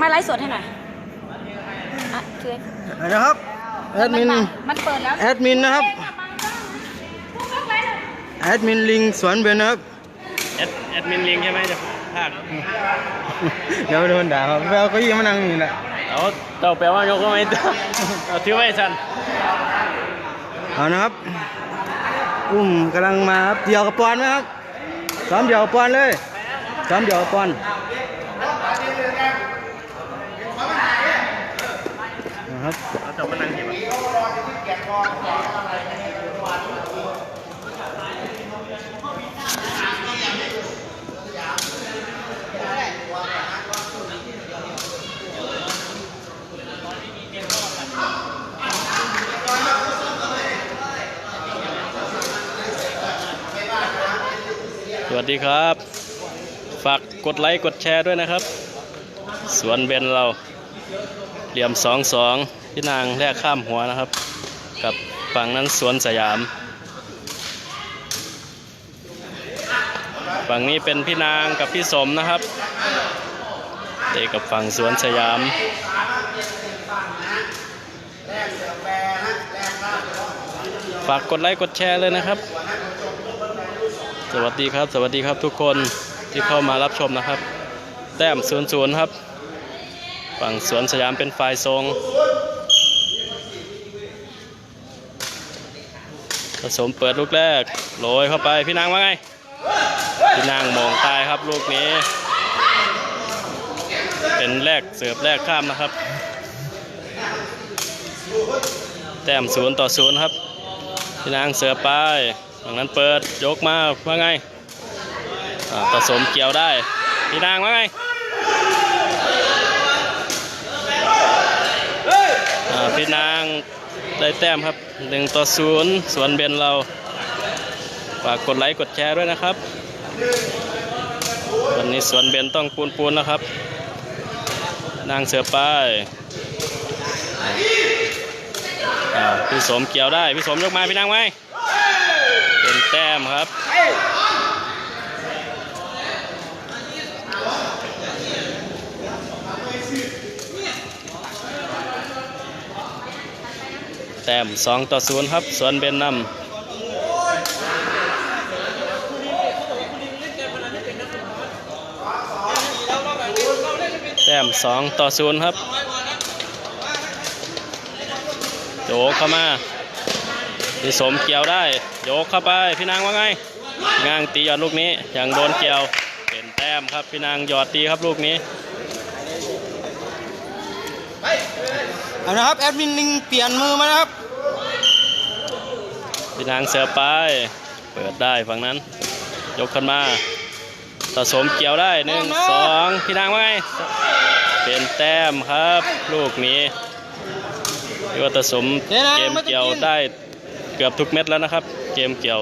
มาไลฟ์สดให้หน่อยอะช่วยนะครับแอดมินมันเปิดแล้วแอดมินนะครับแอดมินลิงสวนเบนนะครับแอดแอดมินลิงใช่ไหมจะภาคเดี๋ยวโดนด่าครับไปเอาเก้าอี้มานั่งนี่แหละเอาเต่าแปลว่ายกก็ไม่ได้เอาถือไว้สันเอานะครับอุ้มกำลังมาครับเดี่ยวกับปอนไหมครับซ้อมเดี่ยวกับปอนเลยซ้อมเดี่ยวกับปอน นะครับเอาเต่ามานั่งเก็บสวัสดีครับ ฝากกดไลค์ กดแชร์ด้วยนะครับ สวนเบนเรา เหลี่ยมสองสองพี่นางแลกข้ามหัวนะครับ กับฝั่งนั้นสวนสยาม ฝั่งนี้เป็นพี่นางกับพี่สมนะครับเตะกับฝั่งสวนสยามฝากกดไลค์กดแชร์เลยนะครับ สวัสดีครับ สวัสดีครับทุกคนที่เข้ามารับชมนะครับ แต้มศูนย์ศูนย์ครับ ฝั่งสวนสยามเป็นฝ่ายทรงผสมเปิดลูกแรกโรยเข้าไปพี่นางว่าไง พี่นางมองตายครับลูกนี้ เป็นแรกเสิร์ฟแรกข้ามนะครับ แต้มศูนย์ต่อศูนย์ครับ พี่นางเสิร์ฟไปฝั่งนั้นเปิดยกมาว่าไงผสมเกี่ยวได้ พี่นางว่าไง อ่า พี่นางได้แต้มครับหนึ่งต่อศูนย์สวนเบนเราฝากกดไลค์กดแชร์ด้วยนะครับ วันนี้สวนเบนต้องปูนปูนแล้วครับ นางเสือป้ายพี่สมเกี่ยวได้ พี่สมยกมาพี่นางไหมเป็นแต้มครับ แต้ม2ต่อ0ครับ สวนเบนนำแต้ม2ต่อ0ครับ โยกเข้ามาพี่สมเกี่ยวได้ โยกเข้าไป พี่นางว่าไงง้างตีหยอดลูกนี้ยังโดนเกี่ยวเป็นแต้มครับ พี่นางหยอดตีครับลูกนี้ เอานะครับแอดมินลิงเปลี่ยนมือมานะครับพี่นางเสือไป เปิดได้ฝั่งนั้น ยกขึ้นมาผสมเกี่ยวได้หนึ่งสองพี่นางว่าไงเป็นแต้มครับ ลูกนี้พี่ว่าผสมเกมเกี่ยวได้เกือบทุกเม็ดแล้วนะครับ เกมเกี่ยว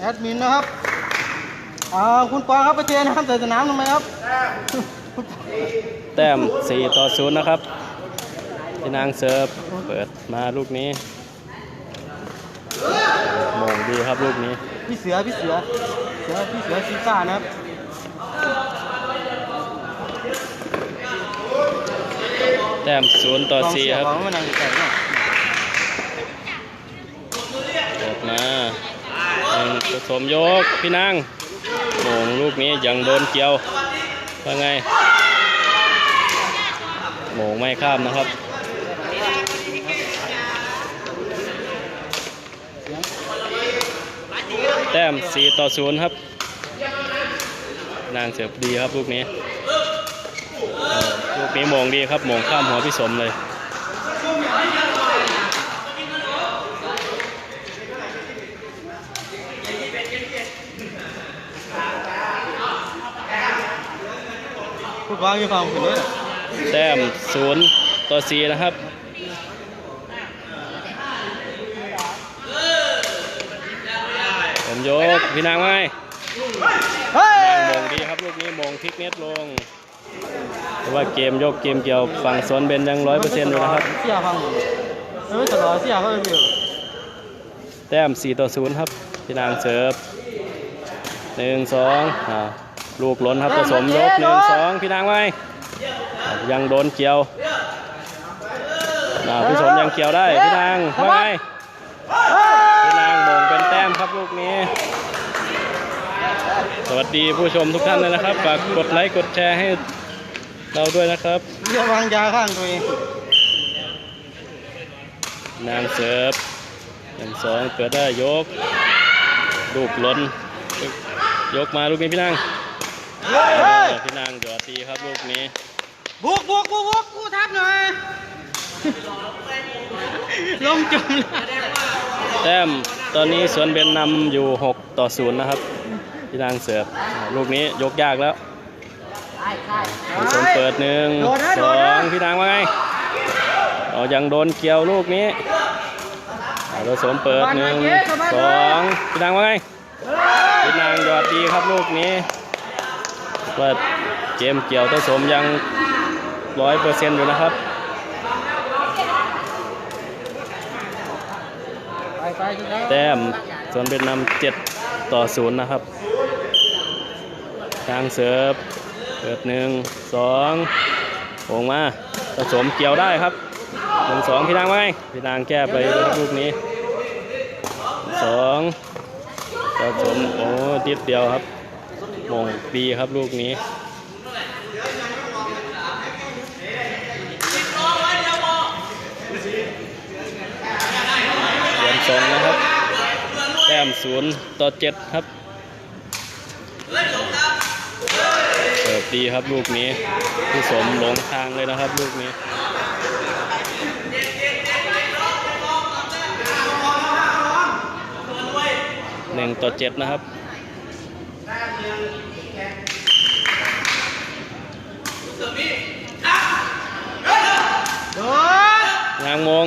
แอดมินนะครับอ่าคุณปอนครับไปเทน้ำใส่สนามทำไมครับ แต้ม4ต่อ0นะครับพี่นางเสิร์ฟเปิดมาลูกนี้โมงดีครับลูกนี้ พี่เสือพี่เสือเสือพี่เสือซีซ่านะครับแต้ม0ต่อ4ครับกองเสือของมันนั่งไก่เนี่ยออกมาหนึ่งผ สมยกพี่นางโมงลูกนี้ยังโดนเกี่ยวว่าไงโมงไม่ข้ามนะครับแต้ม 4 ต่อ 0 ครับ นางเสียบดีครับ ลูกนี้ ลูกนี้โมงดีครับโมงข้ามหัวพี่สมเลย วางอยู่ฝั่งผมเลยแต้มศูนย์ต่อสี่นะครับผมยกพี่นางไว้เฮ้ยนางโมงดีครับลูกนี้โมงพลิกเน็ตลงแต่ว่าเกมยกเกมเกี่ยวฝั่งสวนเบนยังร้อยเปอร์เซ็นต์อยู่นะครับเสียฟังเออตลอดเสียเขาเลยแต้ม4ต่อ0ครับพี่นางเสิร์ฟหนึ่งสองอ่า ลูกล้นครับผสมยกหนึ่งสองพี่นางไว้อ่ายังโดนเกี่ยวอ่าพี่สมยังเกี่ยวได้พี่นางว่าไงพี่นางโด่งเป็นแต้มครับลูกนี้ สวัสดีผู้ชมทุกท่านเลยนะครับฝากกดไลค์กดแชร์ให้เราด้วยนะครับเดี๋ยววางยาข้างตัวเองนางเสิร์ฟหนึ่งสองเปิดได้ยก ลูกล้น ยกมาลูกนี้พี่นาง เฮ้ยเฮ้ย พี่นางหยอดดีครับลูกนี้บุกบุกบุกบุกกูทับหน่อย ลงจมเลยแต้มตอนนี้สวนเบนนำอยู่ 6 ต่อ 0 นะครับ พี่นางเสิร์ฟอ่าลูกนี้ยกยากแล้วพี่สมเปิดหนึ่งสองพี่นางว่าไงเรายังโดนเกี่ยวลูกนี้อ่าเราสมเปิดหนึ่งสองพี่นางว่าไงพี่นางยอดดีครับลูกนี้ ว่าเกมเกี่ยวตัวสมยังร้อยเปอร์เซ็นต์อยู่นะครับแต้มส่วนเป็นนำเจ็ดต่อศูนย์นะครับทางเสิร์ฟเปิดหนึ่งสองโงมาผสมเกี่ยวได้ครับหนึ่งสองพี่นางว่าไงพี่นางแก้ไปลูกนี้สองผสมโอ้ดิดเดียวครับ มงดีครับลูกนี้เหรียญสองนะครับ แต้มศูนย์ต่อเจ็ดครับเสิร์ฟดีครับลูกนี้ผู้สมหลงทางเลยนะครับลูกนี้หนึ่งต่อเจ็ดนะครับ โดนนางมง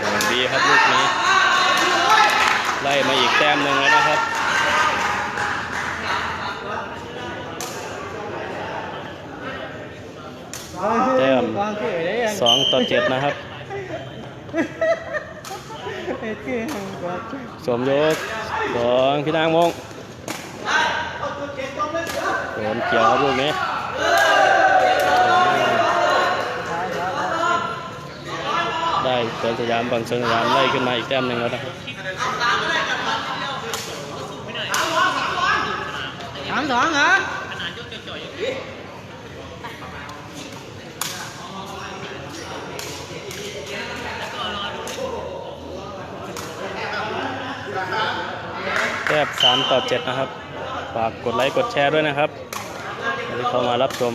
อย่างดีครับลูกนี้ ไล่มาอีกแต้มหนึ่งแล้วนะครับแต้มวางที่ไหนยังสองต่อเจ็ดนะครับไอ้ที่ห่างกว่าสวมยกสองพี่นางมงโด นเกี่ยวครับลูกนี้ได้เปิดสยามบังเชิงสยามไล่ขึ้นมาอีกแต้มหนึ่งแล้วนะครับสามสองเหรอแต้มสามต่อเจ็ดนะครับ ฝากกดไลค์ กดแชร์ด้วยนะครับ ที่เข้ามารับชม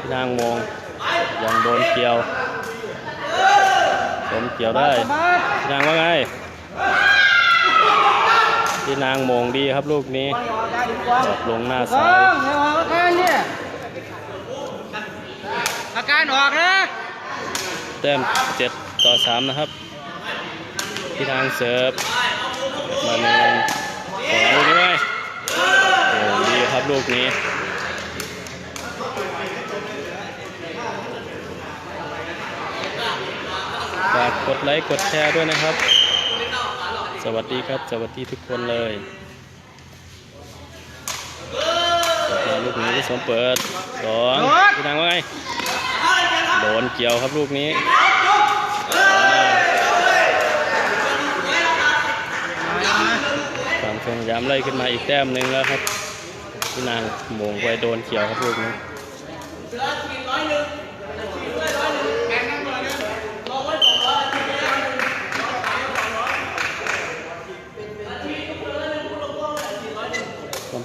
พี่นางมงยังโดนเกี่ยวสมเกี่ยวได้ที่นางว่าไงพี่นางมงดีครับลูกนี้ดอกลงหน้าซ้ายอาการเนี่ยอาการออกนะแต้มเจ็ดต่อสามนะครับพี่นางเสิร์ฟมาหนึ่งสองลูก ครับลูกนี้ฝากกดไลค์กดแชร์ด้วยนะครับ สวัสดีครับ สวัสดีทุกคนเลยมาลูกนี้ที่สมเปิดสองพี่นางว่าไง โดนเกี่ยวครับลูกนี้ความพยายามไล่ขึ้นมาอีกแต้มหนึ่งแล้วครับ พี่นางโมงไปโดนเขียวครับลูกนี้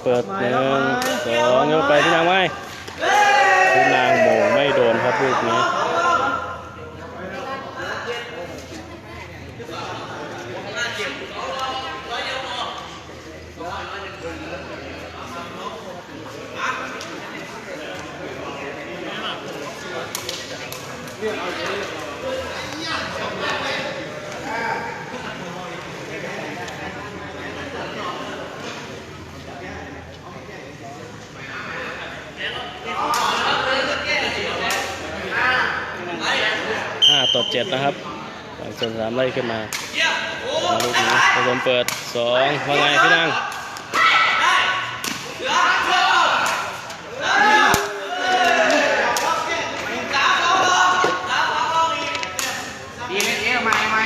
เปิดหนึ่งสองยกไปพี่นางไม่พี่นางโมงไม่โดนครับลูกนี้ ห้าต่อเจ็ดนะครับฝั่งชนสามไล่ขึ้นมามาลูกนี้ผสมเปิดสองว่าไงพี่นางดีเลยเอ๊ะมาไหม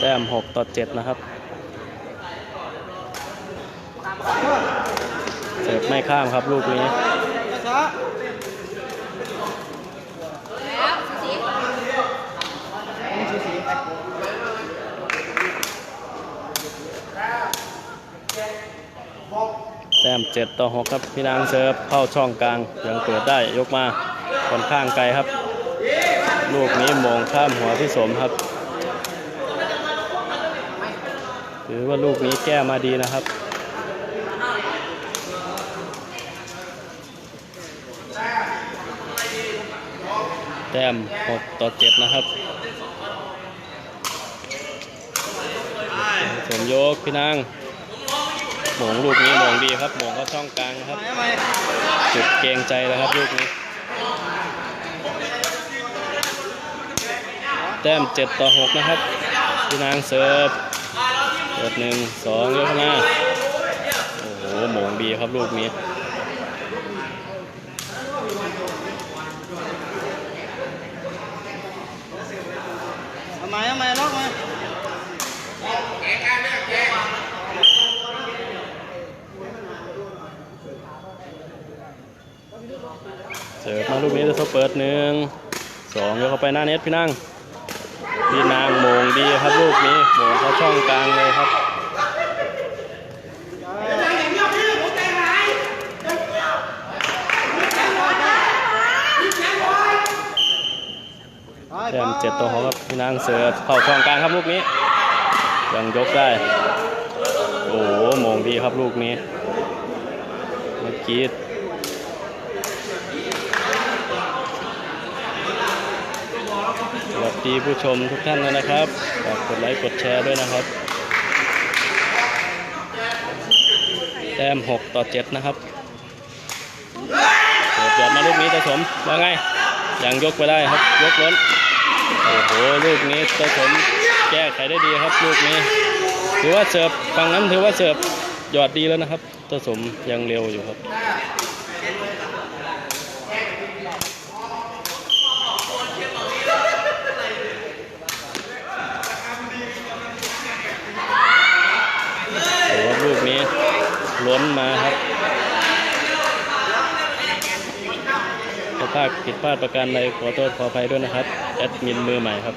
แต้มหกต่อเจ็ดนะครับ เสิร์ฟไม่ข้ามครับลูกนี้แล้วสีแต้มเจ็ดต่อหกครับพี่นางเซิร์ฟเข้าช่องกลางยังเปิดได้ยกมาค่อนข้างไกลครับ ลูกนี้มองข้ามหัวพี่สมครับ ถือว่าลูกนี้แก้มาดีนะครับ ต้ม6ต่อ7นะครับสมยกพี่นางหมงลูกนี้หมงดีครับหมงเขาช่องกลางนะครับจุดเกงใจแล้วครับลูกนี้แต้ม7ต่อ6นะครับพี่นางเสิร์ฟเปิดหนึ่งสองยกข้างหน้าโอ้โหหมงดีครับลูกนี้ ทำไมทำไมล็อกมา เสิร์ฟมาลูกนี้จะเปิดหนึ่งสองยกเข้าไปหน้าเน็ตพี่นั่งพี่นางโมงดีครับลูกนี้โมงเข้าช่องกลางเลยครับแต้มเจ็ดต่อหกครับพี่นางเสิร์ฟเข้าช่องกลางครับลูกนี้ ยังยกได้ โอ้โหมงดีครับลูกนี้ เมื่อกี้สวัส ดีผู้ชมทุกท่านเลยนะครับฝากกดไลค์กดแชร์ด้วยนะครับ แต้ม6ต่อ7นะครับเปิดยอดมาลูกนี้ตะสมว่าไงยังยกไปได้ครับ ยกล้น โอ้โห ลูกนี้ตะสมแก้ไขได้ดีครับ ลูกนี้ ถือว่าเสิร์ฟฝั่งนั้นถือว่าเสิร์ฟยอดดีแล้วนะครับตะสมยังเร็วอยู่ครับ โอ้โหลูกนี้ล้ นมาครับถ้าพลาดผิดพลาดประการใดขอโทษขออภัยด้วยนะครับ แอดมินมือใหม่ครับ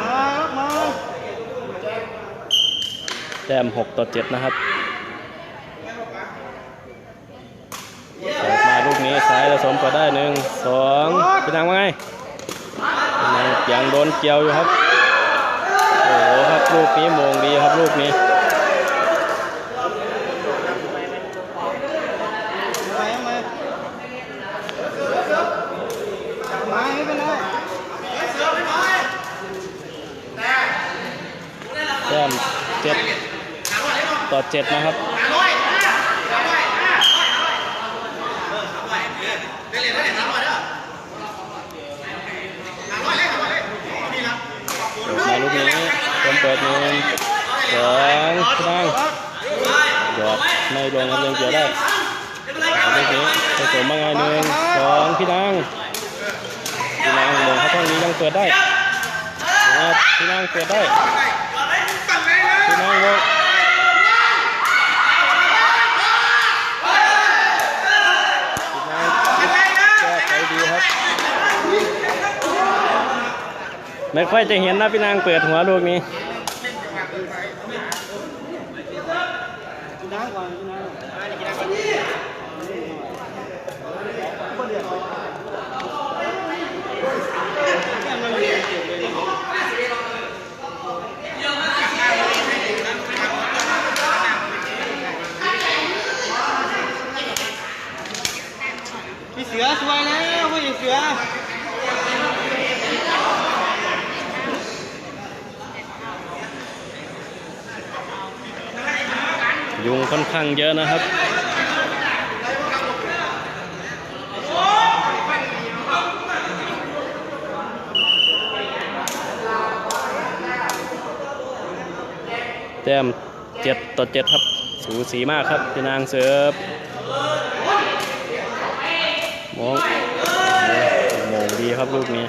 มาล็อกมาแต้ม6ต่อ7นะครับมาลูกนี้ซ้ายผสมก็ได้หนึ่งสองพี่นางว่าไงพี่นางยังโดนเกี่ยวอยู่ครับ โอ้โหครับลูกนี้มงดีครับลูกนี้ ทำไมทำไมมาไม่เป็นไร แต้มเจ็ดต่อ เจ็ดนะครับมาลูกนี้ผมเปิดหนึ่งสองนั่งหยอดไม่ลงครับยังเกี่ยวได้ลูกนี้ผสมมาไงหนึ่งสองพี่นางพี่นางลงเขาต้องนี้ยังเปิดได้พี่นางเปิดได้พี่นางลงพี่นางแก้ไขดีครับ ไม่ค่อยจะเห็นนะพี่นางเปิดหัวลูกนี้พี่เสือสวยแล้วผู้หญิงเสือ ยุงค่อนข้างเยอะนะครับแต้มเจ็ดต่อเจ็ดครับ สูสีมากครับพี่นางเสิร์ฟมองโมงดีครับลูกนี้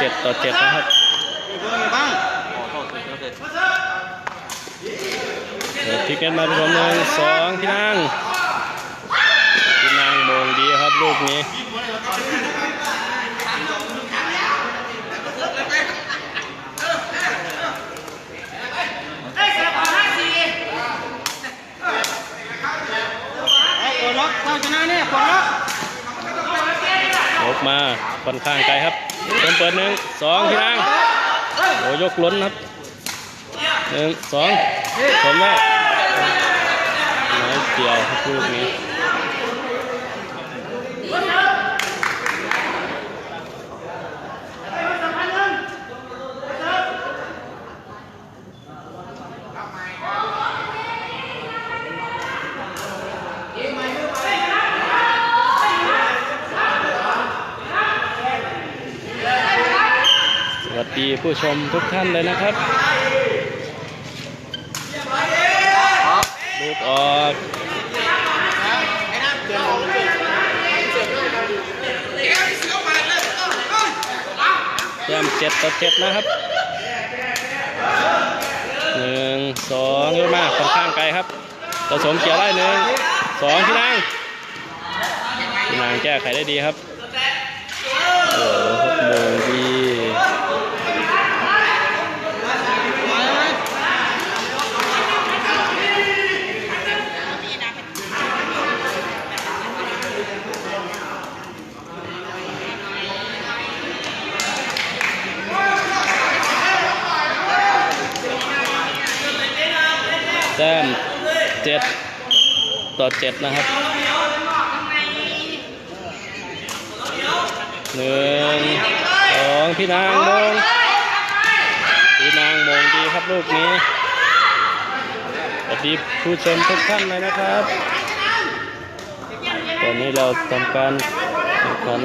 แต้มเจ็ดต่อเจ็ดนะครับบ้างเปิดทิกเก็ตมาเป็นผมหนึ่งสองพี่นางพี่นางโมงดีครับลูกนี้เอาปลดล็อกเข้าชนะเนี่ยปลดล็อก ยกมาค่อนข้างไกลครับเติมเปิดหนึ่งสองพี่นางโอ้ยกล้นครับหนึ่งสองผมได้ไม้เกี่ยวครับลูกนี้ สวัส ดีผู้ชมทุกท่านเลยนะครับลูกออกแต้มเจ็ดต่อเจ็ดนะครับหนึ่งสองยกมาค่อนข้างไกลครับผสมเกี่ยวได้หนึ่งสองพี่นางพี่นางแก้ไขได้ดีครับ เจ็ดต่อเจ็ดนะครับหนึ่งสองพี่นางมงพี่นางมงดีครับลูกนี้สวัสดีผู้ชมทุกท่านเลยนะครับ ตอนนี้เราทำการแข่งขัน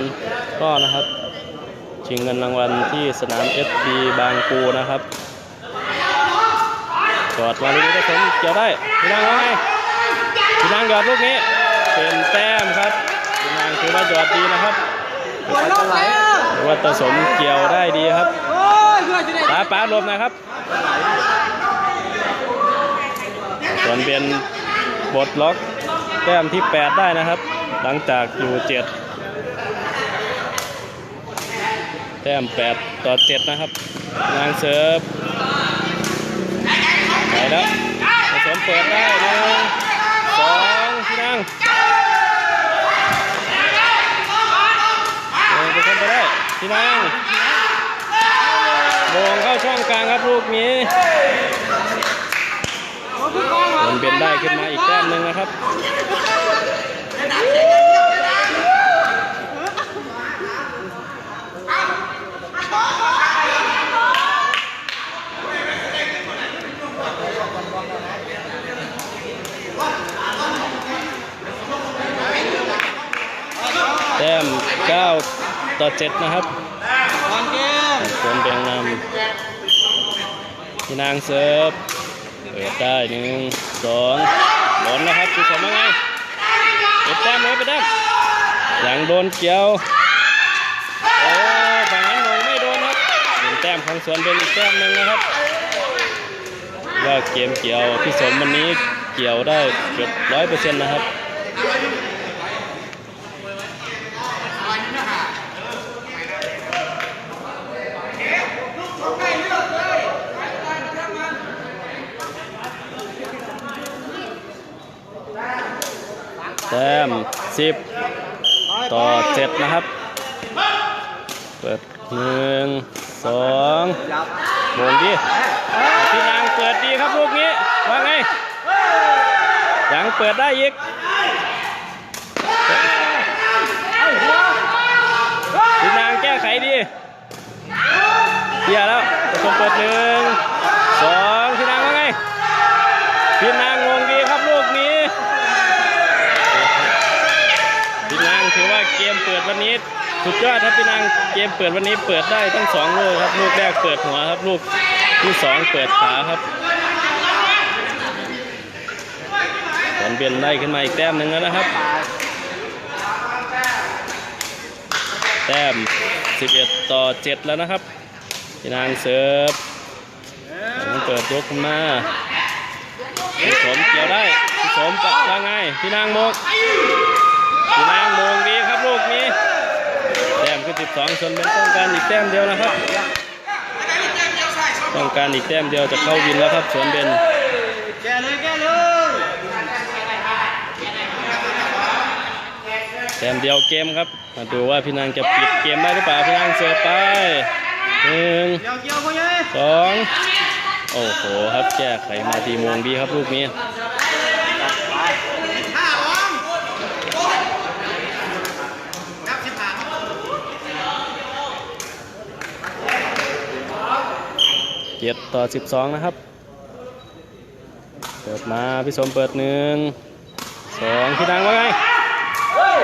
ก็นะครับ ชิงเงินรางวัลที่สนาม FP บางปูนะครับ จอดมาลูกนี้ได้ผมเกี่ยวได้พี่นางว่าไงพี่นางหยอดลูกนี้เป็นแต้มครับพี่นางถือว่าหยอดดีนะครับปลดล็อกแล้วถือว่าตะสมเกี่ยวได้ดีครับป้าป้าหลบนะครับส่วนเป็นบทล็อกแต้มที่ 8 ได้นะครับ หลังจากอยู่ 7 แต้ม 8 ต่อ 7 นะครับ นางเสิร์ฟ แล้วผสมเปิดได้หนึ่งสองพี่นางเออผสมไปได้พี่นางโมงเข้าช่องกลางครับลูกนี้มันเป็นได้ขึ้นมาอีกแต้มหนึ่งนะครับ แต้ม 9 ต่อ 7 นะครับก่อนเกมสวนแบงนำพี่นางเสิร์ฟเปิดได้หนึ่งสองหล่นนะครับคือสมว่าไงเปิดแต้มเลยไปแต้มยังโดนเกี่ยวโอ้ฝั่งนั้นมงไม่โดนครับเป็นแต้มของสวนเป็นอีกแต้มหนึ่งนะครับว่าเกมเกี่ยวพี่สมวันนี้เกี่ยวได้เกือบร้อยเปอร์เซ็นต์นะครับ แต้มสิบต่อเจ็ดนะครับ เปิดหนึ่งสองโมงดีพี่นางเปิดดีครับลูกนี้ว่าไงยังเปิดได้อีกพี่นางแก้ไขดีเกียแล้วผสมเปิดหนึ่ง เกมเปิดวันนี้สุดยอดครับพี่นางเกมเปิดวันนี้เปิดได้ทั้งสองลูกครับลูกแรกเปิดหัวครับลูกที่สองเปิดขาครับผลเบียนได้ขึ้นมาอีกแต้มหนึ่งแล้วนะครับ แต้ม 11 ต่อ 7 แล้วนะครับพี่นางเสิร์ฟผมเปิดยกขึ้นมาพี่สมเกี่ยวได้พี่สมปะว่าไงพี่นางโมก พี่นางโมงดีครับลูกนี้แต้มคือ12ส่วนเป็นต้องการอีกแต้มเดียวนะครับ ต้องการอีกแต้มเดียวจะเข้าวินแล้วครับสวนเบนแกเลยแกเลยแต้มเดียวเกมครับมาดูว่าพี่นางจะปิดเกมได้หรือเปล่าพี่นางเสิร์ฟไปหนึ่งสองโอ้โหครับแก้ไขมาทีโมงดีครับลูกนี้ เจ็ดต่อสิบสองนะครับ เปิดมาพี่สมเปิดหนึ่งสองพี่นางว่าไง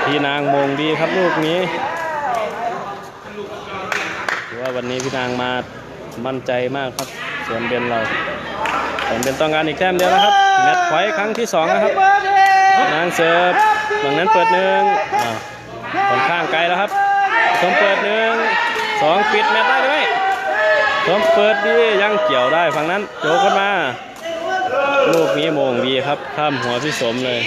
พี่นางมงดีครับลูกนี้ถือว่าวันนี้พี่นางมามั่นใจมากครับส่วนเบนเราส่วนเบนต้องการอีกแต้มเดียวนะครับแมตช์พอยครั้งที่สองนะครับนางเสิร์ฟหลังนั้นเปิดหนึ่งค่อนข้างไกลแล้วครับสมเปิดหนึ่งสองปิดแมตช์ได้ไหม ผมเปิดดียังเกี่ยวได้ฝั่งนั้นโจกขึ้นมา ลูกนี้โมงดีครับข้ามหัวพี่สมเลย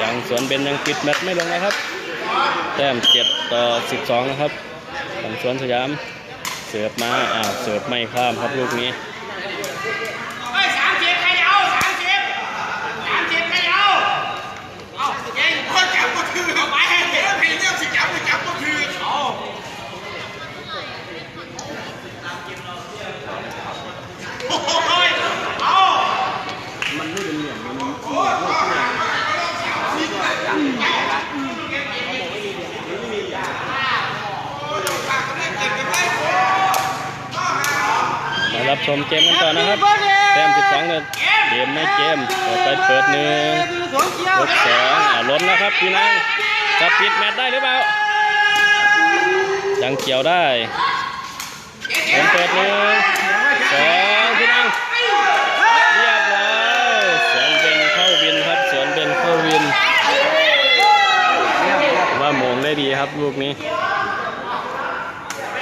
ยังสวนเบนยังปิดแมตช์ไม่ลงนะครับ แต้มเจ็ดต่อสิบสองนะครับของสวนสยาม เสิร์ฟมาอ้าวเสิร์ฟไม่ข้ามครับลูกนี้ เฮ้ยสามสิบใครเอาสามสิบสามสิบใครเอาเอาเก่งคนจับก็คือเอาไปให้เห็นว่าเพลงเนี่ยสิจับก็จับก็คือเอาโอ้ยเอา มา รับชมเกมกันต่อนะครับแต้มสิบสองเลยเกมไม่เกมต่อไปเปิดหนึ่งสองเกี่ยวยกสองอ่าล้นแล้วครับพี่นางจะปิดแมตช์ได้หรือเปล่ายังเกี่ยวได้ผมเปิดหนึ่งสองพี่นางเรียบร้อยสวนเบนเข้าวินครับสวนเบนเข้าวินว่าโมงได้ดีครับลูกนี้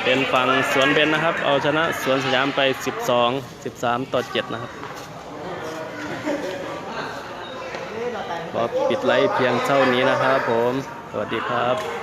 เป็นฝั่งสวนเบนนะครับ เอาชนะสวนสยามไป 12 13 ต่อ 7 นะครับขอปิดไลฟ์เพียงเท่านี้นะครับผม สวัสดีครับ